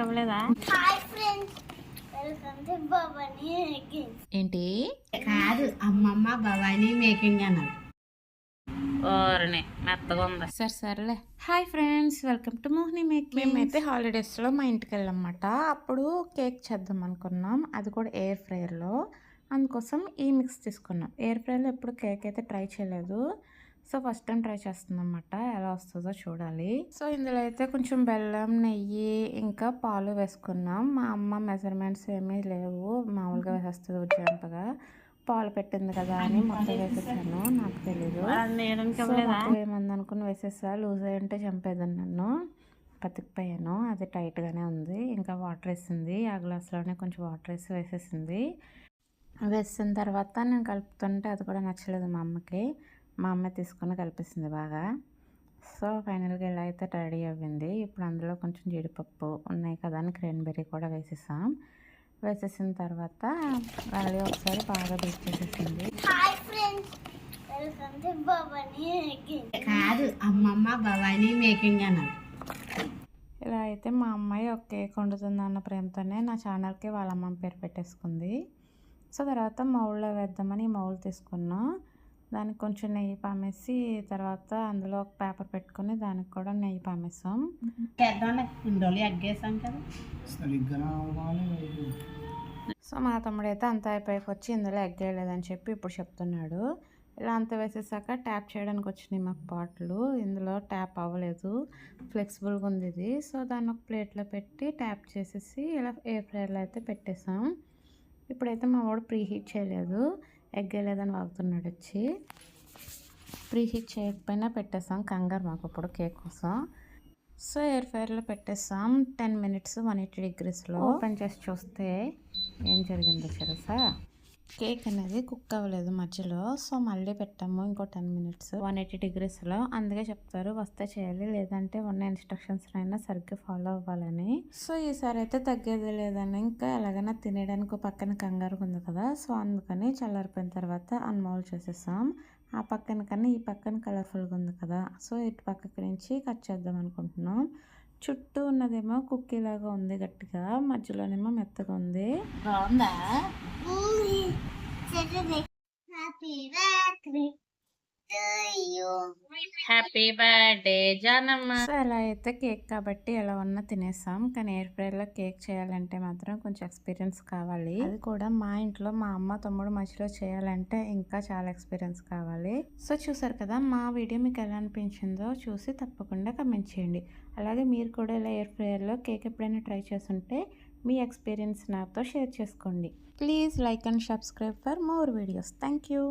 అవ్వలేదా? ఏంటి? కాదు అమ్మమ్మ భవానీ మేకింగ్ అన్నారు ఓరని మెత్తగా ఉంది. సరే సరేలే. Hi friends welcome to Mohini make మేమైతే హాలిడేస్లో మా ఇంటికి వెళ్ళామన్నమాట. అప్పుడు కేక్ చేద్దాం అనుకున్నాం. అది కూడా ఎయిర్ ఫ్రైయర్లో అందుకోసం ఈ మిక్స్ తీసుకున్నాం. ఎయిర్ ఫ్రైయర్లో ఎప్పుడు కేక్ అయితే ట్రై చేయలేదు. సో ఫస్ట్ టైం ట్రై చేస్తున్నాం అన్నమాట ఎలా వస్తుందో చూడాలి. సో ఇందులో అయితే కొంచెం బెల్లం నెయ్యి ఇంకా పాలు వేసుకున్నాం. మా అమ్మ మెజర్మెంట్స్ ఏమీ లేవు. మామూలుగా వేసేస్తుంది ఉజ్జాంపగా పాలు పెట్టింది కదా అని మొత్తం వేసేసాను. నాకు తెలీదు. ఏమంది అనుకుని వేసేసా. లూజ్ అయ్యి ఉంటే చంపేదాన్ని నన్ను. బతికిపోయాను. అది టైట్గానే ఉంది. ఇంకా వాటర్ వేసింది. ఆ గ్లాస్లోనే కొంచెం వాటర్ వేసి వేసేసింది. వేసిన తర్వాత నేను కలుపుతుంటే అది కూడా నచ్చలేదు మా అమ్మకి. మా అమ్మ తీసుకొని కలిపేసింది బాగా. సో ఫైనల్గా ఇలా అయితే రెడీ అవ్వింది. ఇప్పుడు అందులో కొంచెం జీడిపప్పు ఉన్నాయి కదా అని క్రెన్బెర్రీ కూడా వేసేసాం. వేసేసిన తర్వాత మళ్ళీ ఒకసారి బాగా బీట్ చేసేసింది. Hi friends welcome to Bhavani kids కాదు అమ్మమ్మ భవానీ మేకింగ్ అన్నారు ఇలా అయితే మా అమ్మాయి ఒక కేక్ వండుతుంది అన్న ప్రేమతోనే నా ఛానల్కి వాళ్ళ అమ్మ పేరు పెట్టేసుకుంది. సో తర్వాత మౌల్లో వేద్దామని మౌల్ తీసుకున్నా. దానికి కొంచెం నెయ్యి పామేసి తర్వాత అందులో ఒక పేపర్ పెట్టుకొని దానికి కూడా నెయ్యి పామేసాం. కదా. సో మా తమ్ముడు అయితే అంత అయిపోయాక వచ్చి ఇందులో ఎగ్ వేయలేదని చెప్పి ఇప్పుడు చెప్తున్నాడు. ఇలా అంత వేసేసాక ట్యాప్ చేయడానికి వచ్చినాయి మాకు పాటలు ఇందులో ట్యాప్ అవ్వలేదు. ఫ్లెక్సిబుల్గా ఉంది ఇది. సో దాన్ని ఒక ప్లేట్లో పెట్టి ట్యాప్ చేసేసి ఇలా ఎయిర్ ఫ్రైయర్లో అయితే పెట్టేసాం. ఇప్పుడైతే మా వాడు ప్రీ హీట్ చేయలేదు. ఎగ్ వేయలేదని వాగుతున్నాడు వచ్చి ప్రీ హీట్ చేయకపోయినా పెట్టేసాం కంగారు మాకు ఇప్పుడు కేక్ కోసం. సో ఎయిర్ ఫ్రైయర్లో పెట్టేసాం టెన్ మినిట్స్ వన్ ఎయిటీ డిగ్రీస్లో. ఓపెన్ చేసి చూస్తే ఏం జరిగిందో తెలుసా? కేక్ అనేది కుక్ అవ్వలేదు మధ్యలో. సో మళ్ళీ పెట్టాము ఇంకో టెన్ మినిట్స్. వన్ ఎయిటీ డిగ్రీస్లో అందుకే చెప్తారు వస్తే చేయాలి. లేదంటే ఉన్న ఇన్స్ట్రక్షన్స్ అయినా సరిగ్గా ఫాలో అవ్వాలని. సో ఈసారి అయితే తగ్గేది లేదని ఇంకా ఎలాగైనా తినేయడానికి పక్కన కంగారు ఉంది కదా. సో అందుకని చల్లారిపోయిన తర్వాత అన్మౌల్ చేసేసాం. ఆ పక్కన కన్నా ఈ పక్కన కలర్ఫుల్గా ఉంది కదా. సో ఇటు పక్కకి నుంచి కట్ చేద్దాం అనుకుంటున్నాం. చుట్టూ ఉన్నదేమో కుక్కీ లాగా ఉంది గట్టిగా మధ్యలోనేమో మెత్తగా ఉంది. బాగుందా happy birthday to you happy birthday Janamma so అలా అయితే కేక్ కాబట్టి ఎలా ఉన్నా తినేసాం. కానీ ఎయిర్ ఫ్రైలో కేక్ చేయాలంటే మాత్రం కొంచెం ఎక్స్పీరియన్స్ కావాలి. అది కూడా మా ఇంట్లో మా అమ్మ తమ్ముడు మధ్యలో చేయాలంటే ఇంకా చాలా ఎక్స్పీరియన్స్ కావాలి. సో చూసారు కదా మా వీడియో మీకు ఎలా అనిపించిందో చూసి తప్పకుండా కమెంట్ చేయండి. అలాగే మీరు కూడా ఇలా ఎయిర్ ఫ్రైయర్లో కేక్ ఎప్పుడైనా ట్రై చేస్తుంటే మీ ఎక్స్పీరియన్స్ నాతో షేర్ చేసుకోండి. Please like and subscribe for more videos. Thank you.